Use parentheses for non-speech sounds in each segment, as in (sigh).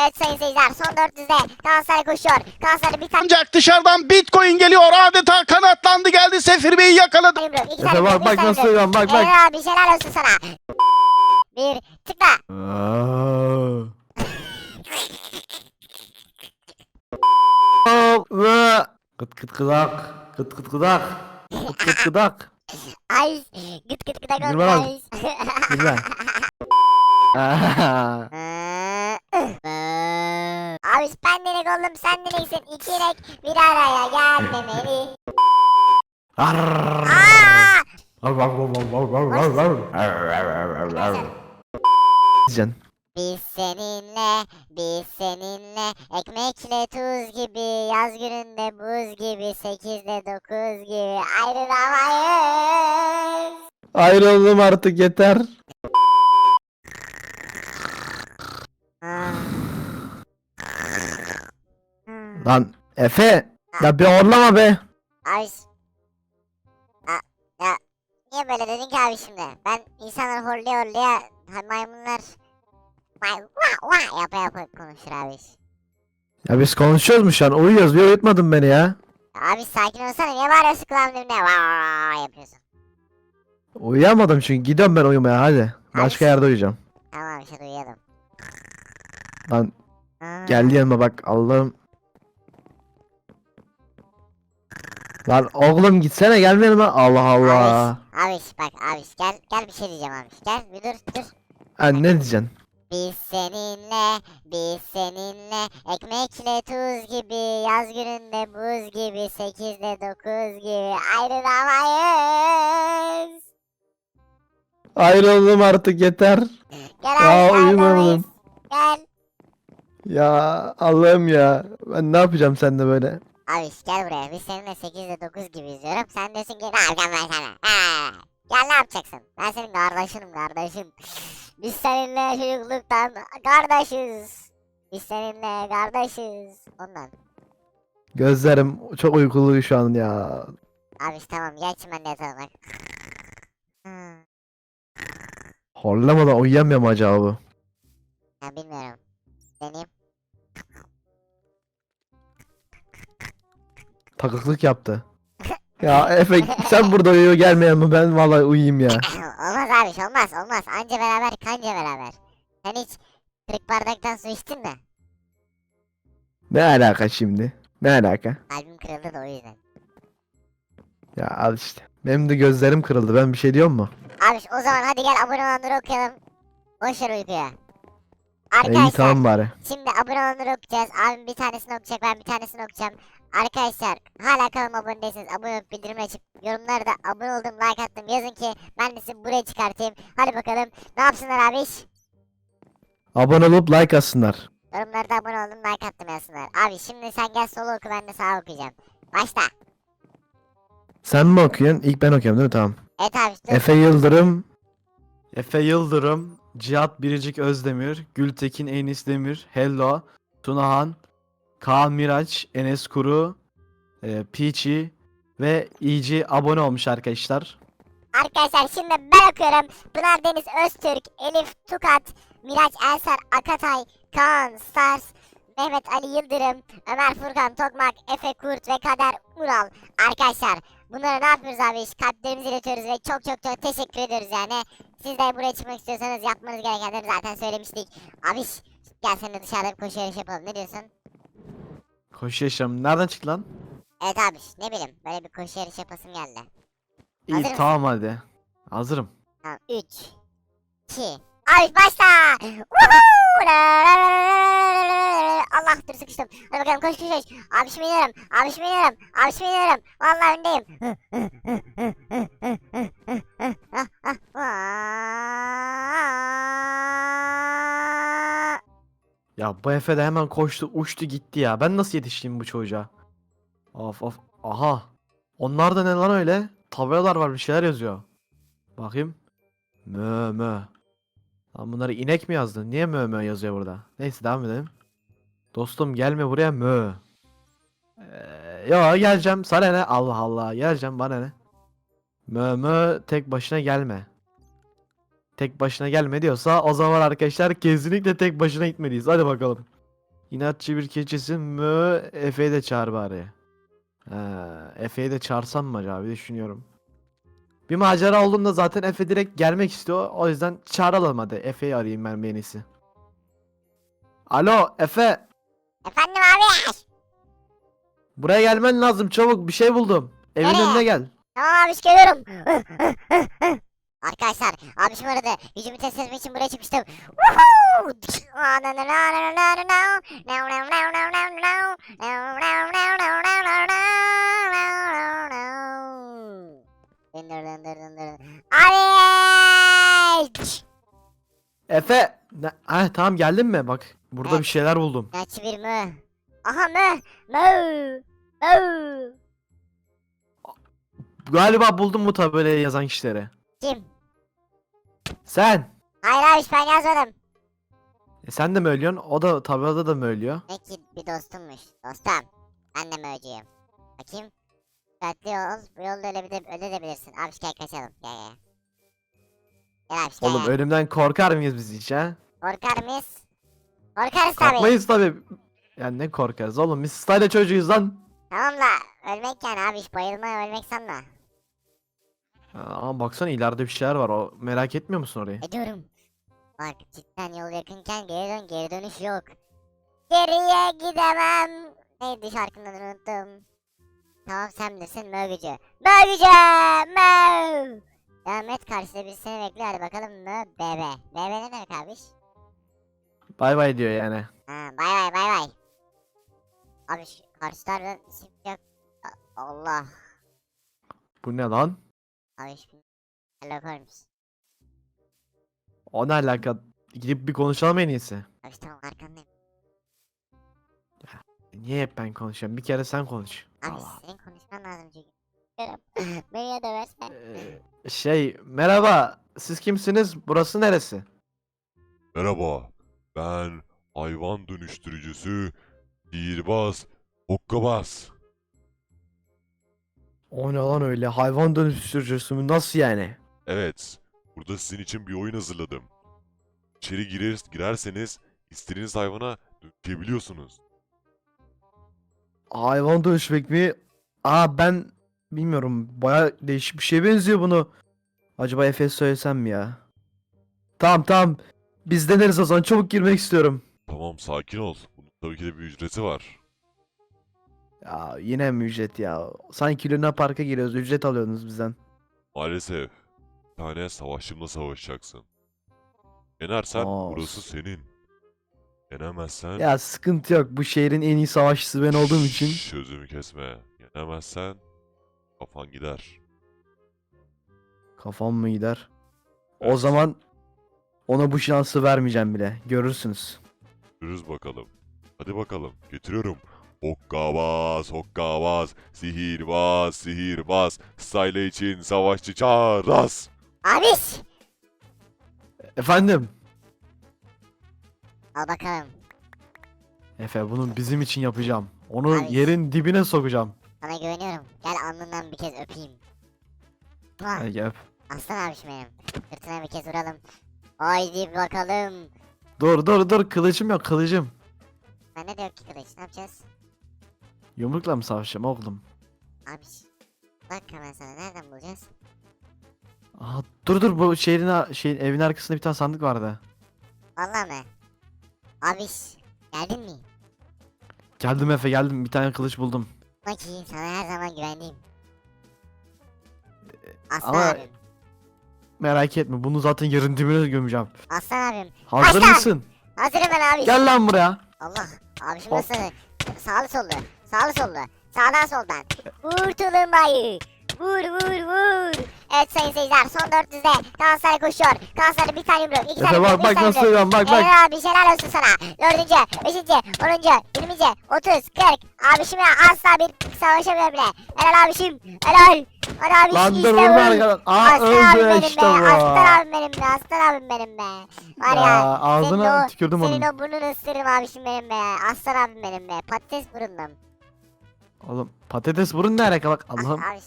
Evet sayın seyirciler son 400'de Galatasaray koşuyor. Galatasaray bir tane Ancak dışarıdan Bitcoin geliyor. Adeta kanatlandı geldi. Sefir Bey'i yakaladı. yumruk. iki Efe tane bak, yumruk, bak tane nasıl dövüyorum, bak, bak. Helal abi şeyler olsun sana. Bir tıkla. (laughs) Aa. Kıt kıt kıdak. Kıt kıt kıdak. Kıt kıt kıdak. Ay gıt gıt gıdak Gülme lan. olmuş. Güzel. (laughs) Abi ben de oğlum sen de neysin? İki inek bir araya gelmemeli. Aa! Diyeceksin. Biz seninle, biz seninle ekmekle tuz gibi, yaz gününde buz gibi, sekizde dokuz gibi ayrılamayız. Ayrıldım artık yeter. Lan Efe. Ya bir horlama be. Abi. Aa, ya niye böyle dedin ki abi şimdi? Ben insanlar horluya horluya maymunlar may vah vah yapa yapa konuşur abi. Ya biz konuşuyoruz mu şu an? Uyuyoruz. Bir uyutmadın beni ya. Abi sakin olsana niye bağırıyorsun kulağımın dibine vah vah yapıyorsun. Uyuyamadım çünkü. Gidiyorum ben uyumaya hadi. Başka yerde uyuyacağım. Tamam işte uyuyalım. Lan geldi yanıma bak Allah'ım. Lan oğlum gitsene gelme yanıma. Allah Allah. Abi bak abi gel gel bir şey diyeceğim abi. Gel bir dur dur. Ha, ne diyeceksin? Biz seninle, biz seninle ekmekle tuz gibi, yaz gününde buz gibi, sekizde dokuz gibi ayrılamayız. Ayrıldım artık yeter. Gel abi uyumadım. Gel. Ya Allah'ım ya. Ben ne yapacağım seninle böyle? Abi gel buraya. Biz seninle 8'de 9 gibi izliyorum. Sen diyorsun ki ne yapacağım ben sana? Ha. Gel ne yapacaksın? Ben senin kardeşinim kardeşim. Biz seninle çocukluktan kardeşiz. Biz seninle kardeşiz. Ondan. Gözlerim çok uykulu şu an ya. Abi tamam gel çimende yatalım bak. Hmm, Horlamadan uyuyamıyorum acaba bu. ya bilmiyorum. Deneyeyim. Takıklık yaptı. Ya Efe sen burada uyu gelmeyen mi ben vallahi uyuyayım ya. (laughs) olmaz abi olmaz olmaz. Anca beraber kanca beraber. Sen hiç 40 bardaktan su içtin mi? Ne alaka şimdi? Ne alaka? Kalbim kırıldı da o yüzden. Ya al işte. Benim de gözlerim kırıldı. Ben bir şey diyor mu? Abi o zaman hadi gel abone olanları okuyalım. Boş ver uykuya. İyi Arkadaşlar tamam bari. şimdi abone olanları okuyacağız. Abim bir tanesini okuyacak ben bir tanesini okuyacağım. Arkadaşlar hala kanalıma abone değilseniz abone olup bildirim açıp yorumlarda da abone oldum like attım yazın ki ben de sizi buraya çıkartayım. Hadi bakalım ne yapsınlar abiş? Abone olup like atsınlar. Yorumlarda abone oldum like attım yazsınlar. Abi şimdi sen gel solo oku ben de sağ okuyacağım. Başla. Sen mi okuyorsun? İlk ben okuyorum değil mi? Tamam. Evet abi dur. Efe Yıldırım. Efe Yıldırım, Cihat Biricik Özdemir, Gültekin Enis Demir, Hello, Tunahan, Kaan Miraç, Enes Kuru, e, Peachy ve İyici abone olmuş arkadaşlar. Arkadaşlar şimdi ben okuyorum. Pınar Deniz Öztürk, Elif Tukat, Miraç Ensar Akatay, Kaan Stars, Mehmet Ali Yıldırım, Ömer Furkan Tokmak, Efe Kurt ve Kader Ural. Arkadaşlar bunları ne yapıyoruz abi? Kalplerimizi iletiyoruz ve çok çok çok teşekkür ediyoruz yani. Siz de buraya çıkmak istiyorsanız yapmanız gerekenleri zaten söylemiştik. Abi gel seninle dışarıda bir koşu yarışı yapalım. Ne diyorsun? Koşu yaşam. Nereden çıktı lan? Evet abi ne bileyim böyle bir koşu yarışı yapasım geldi. İyi Hazır tamam hadi. Hazırım. Tamam 3 2 Abi başla. Woohoo! Allah dur sıkıştım. Hadi bakalım koş koş koş. Abi şimdi iniyorum. Abi şimdi iniyorum. Abi şimdi iniyorum. Vallahi öndeyim. Ya bu Efe de hemen koştu uçtu gitti ya. Ben nasıl yetişeyim bu çocuğa? Of of. Aha. Onlar da ne lan öyle? Tabelalar var bir şeyler yazıyor. Bakayım. Mö mö. Lan bunları inek mi yazdı? Niye mö mö yazıyor burada? Neyse devam edelim. Dostum gelme buraya mö. Ee, yo geleceğim. Sana ne? Allah Allah. Geleceğim bana ne? Mö mö tek başına gelme. Tek başına gelme diyorsa o zaman arkadaşlar kesinlikle tek başına gitmeliyiz. Hadi bakalım. İnatçı bir keçisi mü? Efe'yi de çağır bari. Efe'yi de çağırsam mı acaba düşünüyorum. Bir macera olduğunda zaten Efe direkt gelmek istiyor. O yüzden çağıralım hadi. Efe'yi arayayım ben en iyisi. Alo Efe. Efendim abi. Buraya gelmen lazım çabuk bir şey buldum. Evin Nereye? önüne gel. Tamam abi geliyorum. (laughs) Arkadaşlar abişim aradı. Yüzümü test etmek için buraya çıkmıştım. Woohoo! Dındır dındır dındır. Abi! Efe. Ne? Ha, tamam geldin mi? Bak burada Evet. bir şeyler buldum. Kaç bir mü? Aha mı? Mü? Mü? Galiba buldum bu tabelayı yazan kişileri. Kim? Sen. Hayır abi ben yazmadım. E, sen de mi ölüyorsun? O da tabelada da mı ölüyor? Ne ki bir dostummuş. Dostum. Ben de mövcüyüm. Bakayım. Dikkatli ol. Bu yolda ölebilir, ölebilirsin. Abi gel kaçalım. Gel gel. Gel abi gel. Oğlum gel. ölümden korkar mıyız biz hiç ha? Korkar mıyız? Korkarız tabii. Korkmayız tabi. Yani ne korkarız oğlum biz style çocuğuyuz lan. Tamam da ölmek yani abi bayılma ölmek sanma. Ha, Ama baksana ileride bir şeyler var. O merak etmiyor musun orayı? Ediyorum. Bak cidden yol yakınken geri dön geri dönüş yok. Geriye gidemem. Neydi şarkının unuttum. Tamam sen bilirsin mö gücü. Mö gücü mö. Devam et karşıda bir seni bekliyor hadi bakalım mö bebe. Bebe ne demek abiş? Bay bay diyor yani. Ha bay bay bay bay. Abi şu karşılardan isim yok. A- Allah. Bu ne lan? Abi şu Hello koymuş. O ne alaka? Gidip bir konuşalım en iyisi. Abi tamam arkandayım. Niye hep ben konuşuyorum? Bir kere sen konuş. Abi Allah. senin konuşman lazım çünkü. (laughs) Beni ya döversen. Ee, şey merhaba. Siz kimsiniz? Burası neresi? Merhaba, ben hayvan dönüştürücüsü Sihirbaz Hokkabaz. O ne lan öyle? Hayvan dönüştürücüsü? Nasıl yani? Evet, burada sizin için bir oyun hazırladım. İçeri girer, girerseniz istediğiniz hayvana dönüşebiliyorsunuz. Hayvan dönüşmek mi? Aa ben bilmiyorum. Baya değişik bir şeye benziyor bunu. Acaba Efes söylesem mi ya? Tamam tamam. Biz deneriz o zaman. Çabuk girmek istiyorum. Tamam, sakin ol. Bunun tabii ki de bir ücreti var. Ya yine mi ücret ya? Sanki Luna Park'a giriyoruz. Ücret alıyorsunuz bizden. Maalesef, bir tane savaşçımla savaşacaksın. Yenersen Aa, burası senin. Yenemezsen... Ya sıkıntı yok. Bu şehrin en iyi savaşçısı ben olduğum için. Şşş, Sözümü kesme. Yenemezsen kafan gider. Kafam mı gider? O Evet. zaman ona bu şansı vermeyeceğim bile. Görürsünüz. Görürüz bakalım. Hadi bakalım. Getiriyorum. Hokkabaz, hokkabaz, sihirbaz, sihirbaz, style için savaşçı çağıraz. Abiş. Efendim? Al bakalım. Efe bunu bizim için yapacağım. Onu Abi. yerin dibine sokacağım. Sana güveniyorum. Gel alnından bir kez öpeyim. Mua. Hadi gel. Aslan abişim benim. Sırtına bir kez vuralım. Haydi bakalım. Dur dur dur kılıcım yok kılıcım. Ben ne diyor ki kılıç? Ne yapacağız? Yumrukla mı savaşacağım oğlum? Abiş. Bak hemen sana nereden bulacağız? Aha, dur dur bu şehrin şeyin evin arkasında bir tane sandık vardı. Vallahi mi? Abiş. Geldin mi? Geldim Efe geldim bir tane kılıç buldum. Bak iyi sana her zaman güvendiğim. Aslan ama- abim. Merak etme bunu zaten yerin dibine gömeceğim. Aslan abim. Hazır Başla! mısın? Hazırım ben abi. Gel lan buraya. Allah. Abişim Hop. nasıl? Sağlı sollu. Sağlı sollu. Sağdan soldan. Vur tulumbayı. Vur vur vur. Evet sayın seyirciler son 400'de Galatasaray koşuyor. Galatasaray bir tane yumruk. iki tane Efe yumruk. bak üç bak tane nasıl yumruk. söylüyorum bak bak. Helal abi helal olsun sana. Dördüncü, beşinci, onuncu, yirminci, otuz, kırk. Abişimle asla bir savaşamıyor bile. Helal abişim. Helal. Hadi abişim Lan işte dur bu. vurma arkadan. Aa Aslan abim öldü benim işte be. bu. Aslan abim benim be. Aslan abim benim be. Var ya. Ya, senin ağzına o- tükürdüm Senin onun. o burnunu ısırırım abişim benim be. Aslan abim benim be. Patates burunum. Oğlum patates burun ne alaka bak Ah, Allah'ım. Abiş.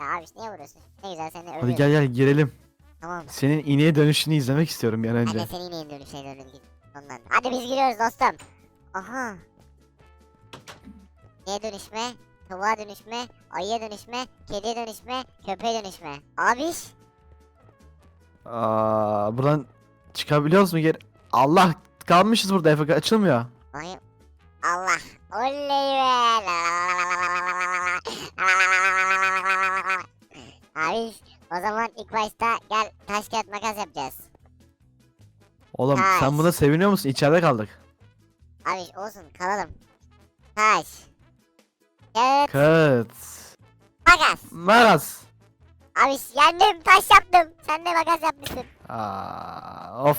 Ya abiş niye vuruyorsun? Ne güzel seni övüyorum. Hadi gel gel girelim. Tamam. Senin ineğe dönüşünü izlemek istiyorum bir an Ben önce. de senin yeni dönüşe döndüm. Ondan. Hadi biz giriyoruz dostum. Aha. Neye dönüşme? Tavuğa dönüşme, ayıya dönüşme, kediye dönüşme, köpeğe dönüşme. Abiş. Aa, buradan çıkabiliyoruz mu geri? Allah kalmışız burada Efe açılmıyor. Bakayım. Allah. Oley be. Abiş. O zaman ilk başta gel taş kağıt makas yapacağız. Oğlum Taş. sen buna seviniyor musun? İçeride kaldık. Abiş olsun kalalım. Taş. Kağıt Kıt. makas. Maras. Abiş yendim taş yaptım. Sen de makas yapmışsın. Aa, of.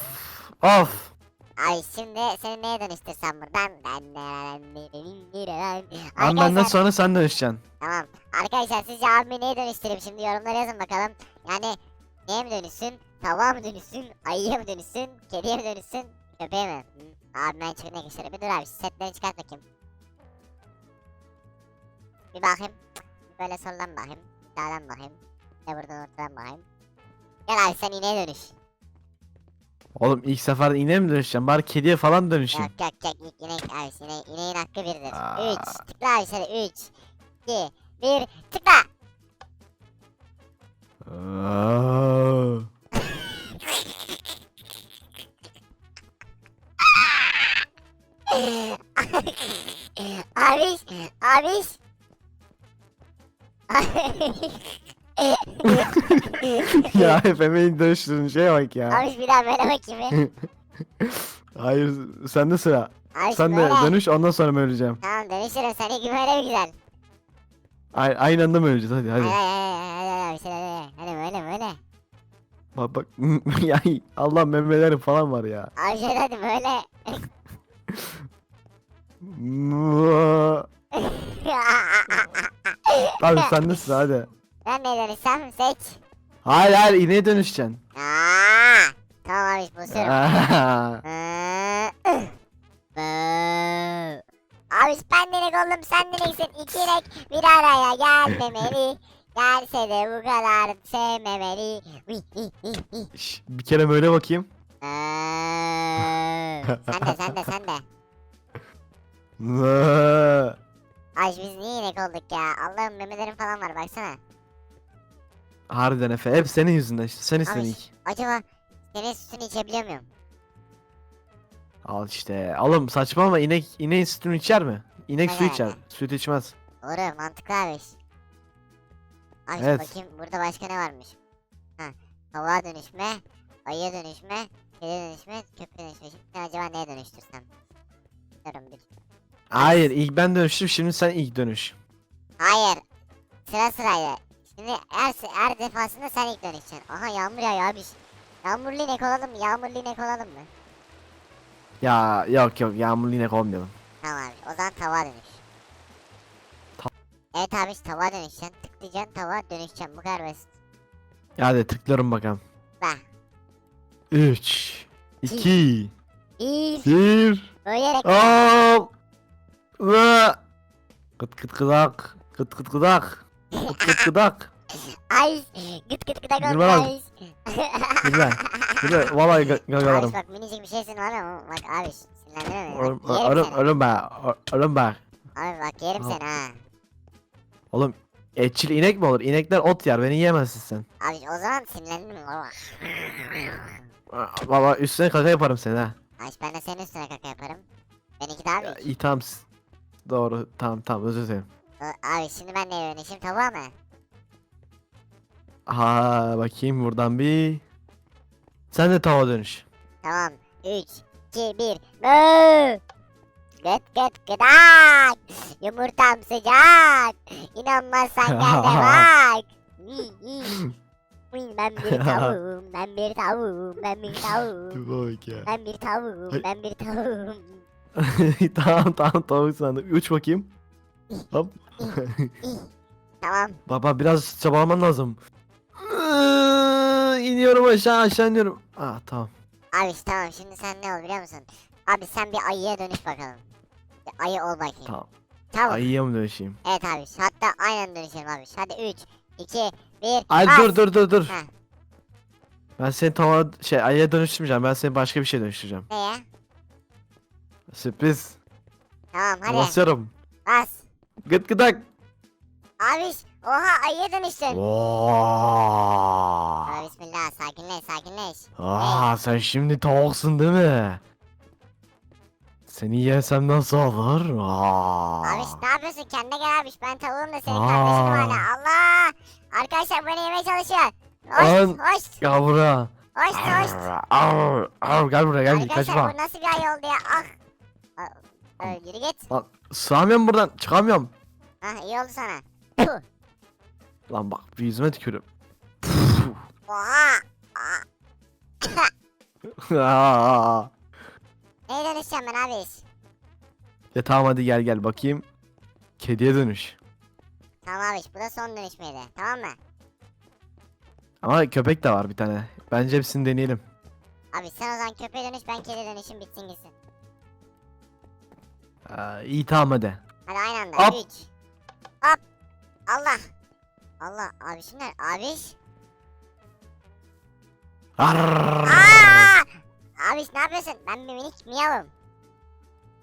Of. Ay şimdi seni neye dönüştürsem buradan? Ben Lan benden Arkadaşlar sonra sen dönüşeceksin. tamam. Arkadaşlar sizce abimi neye dönüştüreyim şimdi yorumlara yazın bakalım. Yani neye mi dönüşsün? Tavuğa mı dönüşsün? Ayıya mı dönüşsün? Kediye mi dönüşsün? Köpeğe mi? Hı. Abi ben çıkın arkadaşlar. Bir dur abi setlerini çıkart bakayım. Bir bakayım. Bir böyle soldan bakayım. Sağdan bakayım. Bir de buradan ortadan bakayım. Gel abi sen ineğe dönüş. Oğlum ilk seferde ineğe mi dönüşeceğim? Bari kediye falan dönüşeyim. Yok yok yok ilk inek abi ine, ineğin hakkı birdir. Aa. 3 tıkla abi şöyle 3 2 1 tıkla. Aa. (laughs) abiş abiş. (laughs) (laughs) ya Efe beni dönüştürdün şeye bak ya. abiş bir daha böyle bakayım. (laughs) Hayır sende sıra. Abiş Sen de böyle. dönüş ondan sonra mı öleceğim? Tamam dönüşürüm seni gibi böyle bir güzel. Ay aynı anda mı öleceğiz hadi Hadi hadi. hadi hadi hadi hadi hadi böyle böyle. Bak bak (laughs) ya Allah memelerim falan var ya. Abi şöyle hadi böyle. Abi sen de sıra hadi. Ben ne dönüşsem seç. Hayır hayır ineğe dönüşeceksin. Aa, tamam abiş basıyorum. (laughs) Aa. Abi ben direkt oğlum sen direksin iki inek bir araya gelmemeli Gelse de bu kadar sevmemeli Vih, vih, vih, vih. Şş, bir kere böyle bakayım. Sen de sen de sen de (laughs) Ay biz niye inek olduk ya Allah'ım memelerim falan var baksana Harbiden Efe hep senin yüzünden işte sen istedin ilk. Acaba senin sütünü içebiliyor muyum? Al işte. Oğlum saçmalama inek ineğin sütünü içer mi? İnek su Öyle içer. Süt içmez. Doğru mantıklı abi Abi Evet. bakayım burada başka ne varmış Ha tavuğa dönüşme Ayıya dönüşme Kediye dönüşme Köpeğe dönüşme Şimdi acaba neye dönüştürsem Bilmiyorum bir Hayır ilk ben dönüştüm şimdi sen ilk dönüş. Hayır. Sıra sırayla. Şimdi her, her defasında sen ilk dönüşeceksin. Aha yağmur yağıyor abi. Yağmurlu inek olalım mı? Yağmurlu inek olalım mı? Ya yok yok yağmurlu inek olmayalım. Tamam abi. O zaman tavuğa dönüş. Ta- evet abi tavuğa dönüşeceksin. Tıklayacaksın tavuğa dönüşeceksin. Bu kadar basit. Ya hadi tıklıyorum bakalım. Bak. 3 2 Bir. 1 Böyleyerek. Al. Kıt kıt kıdak. Kıt kıt kıdak. Kıt kıt kıdak. Ay. Gıt gıt gıdak Gülme lan. abi. Gülme. Gülme vallahi ga- Abi gagalarım. bak minicik bir şeysin var ama bak abi sinirlendirme beni. Oğlum Bak, yerim oğlum seni. oğlum be. Oğlum be. Abi bak yerim seni ha. Oğlum etçil inek mi olur? İnekler ot yer. Beni yiyemezsin sen. Abi o zaman sinirlendim. Valla üstüne kaka yaparım seni ha. Ay ben de senin üstüne kaka yaparım. Benimki daha Ya, büyük. iyi tamam. Doğru tamam tamam özür dilerim. Abi şimdi ben neye dönüşeyim tavuğa mı? Ha bakayım buradan bir. Sen de tava dönüş. Tamam. 3, 2, 1. Mö! Gıt gıt gıdak. Yumurtam sıcak. İnanmazsan (laughs) gel de bak. Uy, ben bir (laughs) tavuğum, ben bir tavuğum, ben bir tavuğum. Bak ya. Ben bir tavuğum, ben bir tavuğum. (laughs) tamam tamam tavuk sandım. Uç bakayım. Hop. (laughs) Tamam. Baba biraz çabalaman lazım. İniyorum aşağı aşağı iniyorum. Ah tamam. Abi işte tamam şimdi sen ne ol biliyor musun? Abi sen bir ayıya dönüş bakalım. Bir ayı ol bakayım. Tamam. Tavuk. Ayıya mı dönüşeyim? Evet abi hatta aynen dönüşelim abi. Hadi 3, 2, 1. Ay dur dur dur dur. Heh. Ben seni tava şey ayıya dönüştürmeyeceğim. Ben seni başka bir şey dönüştüreceğim. Ne ya? Sürpriz. Tamam hadi Basıyorum. bas. Gıt gıdak. Abiş oha ayıya dönüştün. Oo. Tövbe bismillah sakinleş sakinleş. Aa sen şimdi tavuksun değil mi? Seni yesem nasıl olur? Aa. Abiş ne yapıyorsun kendine gel abiş ben tavuğum da senin Aa. kardeşinim hala Allah. Arkadaşlar beni yemeye çalışıyor. Hoş hoş Gel buraya. hoş hoş. Ar, ar, gel buraya gel Arkadaşlar kaçma. bu nasıl bir ay oldu ya ah. Aa, yürü git. Lan sığamıyorum buradan çıkamıyorum. Hah iyi oldu sana. Puh. Lan bak bir yüzüme tükürüm. Oha. (laughs) (laughs) Aa. Neye dönüşeceğim ben abiş? Ya tamam hadi gel gel bakayım. Kediye dönüş. Tamam abiş bu da son dönüşmeydi tamam mı? Ama köpek de var bir tane. Bence hepsini deneyelim. Abi sen o zaman köpeğe dönüş ben kedi dönüşüm bitsin gitsin. Aa, iyi tamam hadi. Hadi aynı anda. Hop. 3. Hop. Allah. Allah abiş ne? Abiş. Arr. Aa! Abiş ne yapıyorsun? Ben bir minik miyavım.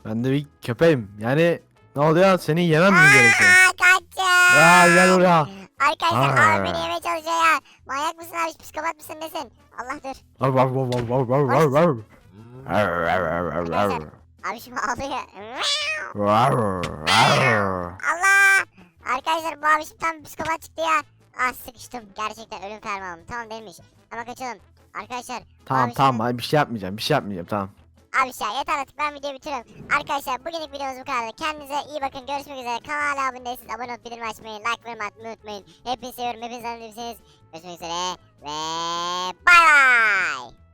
Ben de bir köpeğim. Yani ne oluyor? Seni yemem mi gerekiyor? Aa kaçın. Ya gel buraya. Arkadaşlar Aa. abi beni yemeye çalışıyor ya. Manyak mısın abiş psikopat mısın nesin? Allah dur. Var var var var var var. Arr, arr, arr, arr, arr. Abişim ağlıyor. Arr, arr. Allah. Arkadaşlar bu abişim tam bir psikopat çıktı ya. Ah sıkıştım. Gerçekten ölüm fermanım. Tamam değilmiş. Ama kaçalım. Arkadaşlar Tamam Abi tamam hadi bir şey yapmayacağım bir şey yapmayacağım tamam. Abi ya yeter artık ben videoyu bitiriyorum. Arkadaşlar bugünlük videomuz bu kadar. Kendinize iyi bakın. Görüşmek üzere. Kanala abone değilseniz abone olup bildirim açmayı, like ve atmayı unutmayın. Hepinizi seviyorum. Hepiniz anlayabilirsiniz. Görüşmek üzere ve bay bay.